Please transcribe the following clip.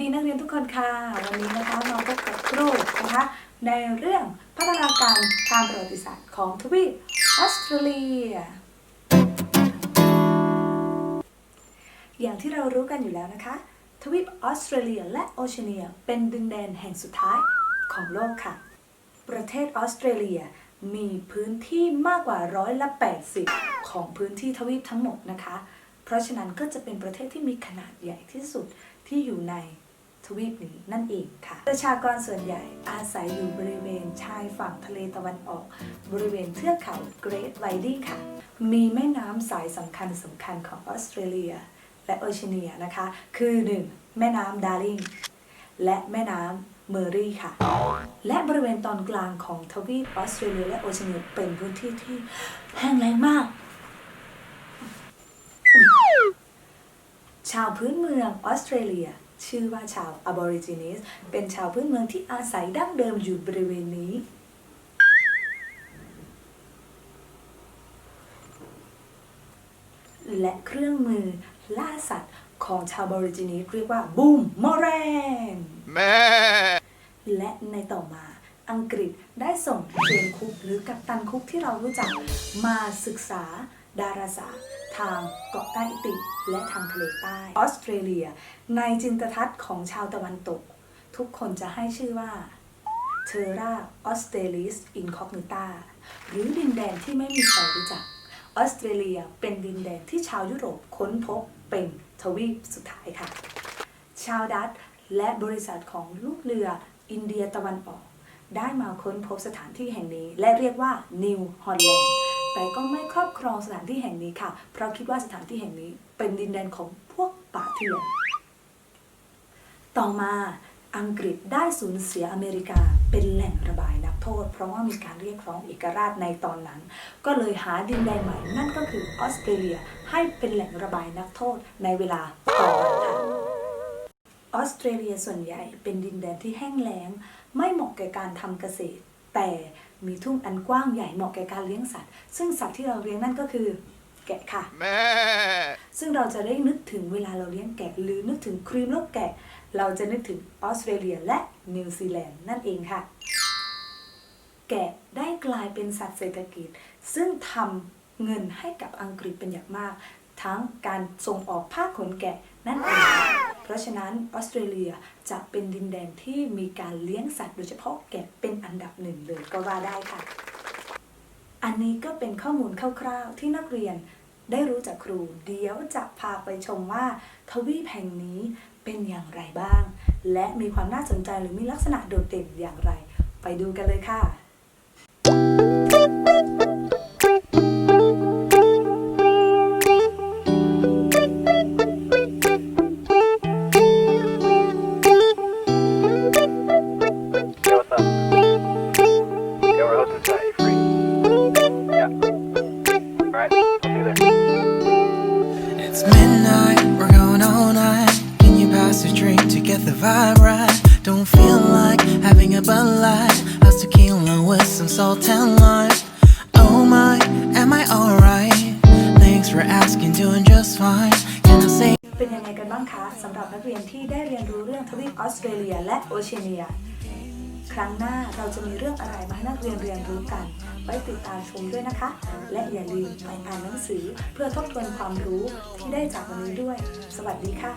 ดีนักเรียนทุกค่ะ วันนี้นะคะมาพบกับครูนะคะในเรื่องพัฒนาการทางประวัติศาสตร์ของทวีปออสเตรเลีย อย่างที่เรารู้กันอยู่แล้วนะคะ ทวีปออสเตรเลียและโอเชียเนียเป็นดินแดนแห่งสุดท้ายของโลกค่ะ ประเทศออสเตรเลียมีพื้นที่มากกว่าร้อยละ80 ของพื้นที่ทวีปทั้งหมดนะคะ เพราะฉะนั้นก็จะเป็นประเทศที่มีขนาดใหญ่ที่สุดที่อยู่ใน ทวีปนี้นั่นเองค่ะ ประชากรส่วนใหญ่อาศัยอยู่บริเวณชายฝั่งทะเลตะวันออก บริเวณเทือกเขาเกรทไวดิ้งค่ะ มีแม่น้ำสายสำคัญสำคัญของออสเตรเลีย และโอเชียเนียนะคะ คือ 1. แม่น้ำดาร์ลิงและแม่น้ำเมอรี่ค่ะ และบริเวณตอนกลางของทวีปออสเตรเลียและโอเชียเนียเป็นพื้นที่ที่แห้งแล้งมากชาวพื้นเมืองออสเตรเลีย ชื่อว่าชาวอบอริจินิสเป็นชาวพื้นเมืองที่อาศัยดั้งเดิมอยู่บริเวณนี้ และเครื่องมือล่าสัตว์ของชาวบอริจินิสเรียกว่าบูมมอแรน Meh. และในต่อมาอังกฤษได้ส่งเจนคุกหรือกัปตันคุกที่เรารู้จักมาศึกษา ดาราศาสตร์ ทางเกาะใต้อิติ และทางทะเลใต้ ออสเตรเลีย ในจินตทัศน์ของชาวตะวันตก ทุกคนจะให้ชื่อว่าเทอร่าออสเตรลิสอินคอกนิตาหรือดินแดนที่ไม่มีใครรู้จัก ออสเตรเลียเป็นดินแดนที่ชาวยุโรปค้นพบเป็นทวีปสุดท้ายค่ะ ชาวดัตและบริษัทของลูกเรืออินเดียตะวันออก ได้มาค้นพบสถานที่แห่งนี้ และเรียกว่านิวฮอลแลนด์ แต่ก็ไม่ครอบครองสถานที่แห่งนี้ค่ะ เพราะคิดว่าสถานที่แห่งนี้เป็นดินแดนของพวกป่าเถื่อน ต่อมาอังกฤษได้สูญเสียอเมริกาเป็นแหล่งระบายนักโทษ เพราะว่ามีการเรียกร้องเอกราชในตอนนั้น ก็เลยหาดินแดนใหม่นั่นก็คือออสเตรเลียให้เป็นแหล่งระบายนักโทษในเวลาต่อมาค่ะออสเตรเลียส่วนใหญ่เป็นดินแดนที่แห้งแล้ง ไม่เหมาะแก่การทำเกษตร แต่มีทุ่งอันกว้างใหญ่เหมาะแก่การเลี้ยงสัตว์ ซึ่งสัตว์ที่เราเลี้ยงนั่นก็คือแกะค่ะ Meh. ซึ่งเราจะได้นึกถึงเวลาเราเลี้ยงแกะหรือนึกถึงครีมลูกแกะ เราจะนึกถึงออสเตรเลียและนิวซีแลนด์นั่นเองค่ะ แกะได้กลายเป็นสัตว์เศรษฐกิจ ซึ่งทำเงินให้กับอังกฤษเป็นอย่างมาก ทั้งการส่งออกผ้าขนแกะนั่นเองค่ะ เพราะฉะนั้นออสเตรเลียจะเป็นดินแดนที่มีการเลี้ยงสัตว์โดยเฉพาะแกะเป็นอันดับหนึ่งเลยก็ว่าได้ค่ะ อันนี้ก็เป็นข้อมูลคร่าวๆ ที่นักเรียนได้รู้จากครู เดี๋ยวจะพาไปชมว่า ทวีปแห่งนี้เป็นอย่างไรบ้าง และมีความน่าสนใจหรือมีลักษณะโดดเด่นอย่างไร ไปดูกันเลยค่ะ vibe right? Don't feel like having a Bud Light. How's tequila with some salt and lime? Oh my, am I alright? Thanks for asking, doing just fine. Can I say? เป็นยังไงกันบ้างคะสำหรับนักเรียนที่ได้เรียนรู้เรื่องทวีปออสเตรเลียและโอเชียเนีย ครั้งหน้าเราจะมีเรื่องอะไรมาให้นักเรียนเรียนรู้กัน ไว้ติดตามชมด้วยนะคะ และอย่าลืมไปอ่านหนังสือเพื่อทบทวนความรู้ที่ได้จากวันนี้ด้วย สวัสดีค่ะ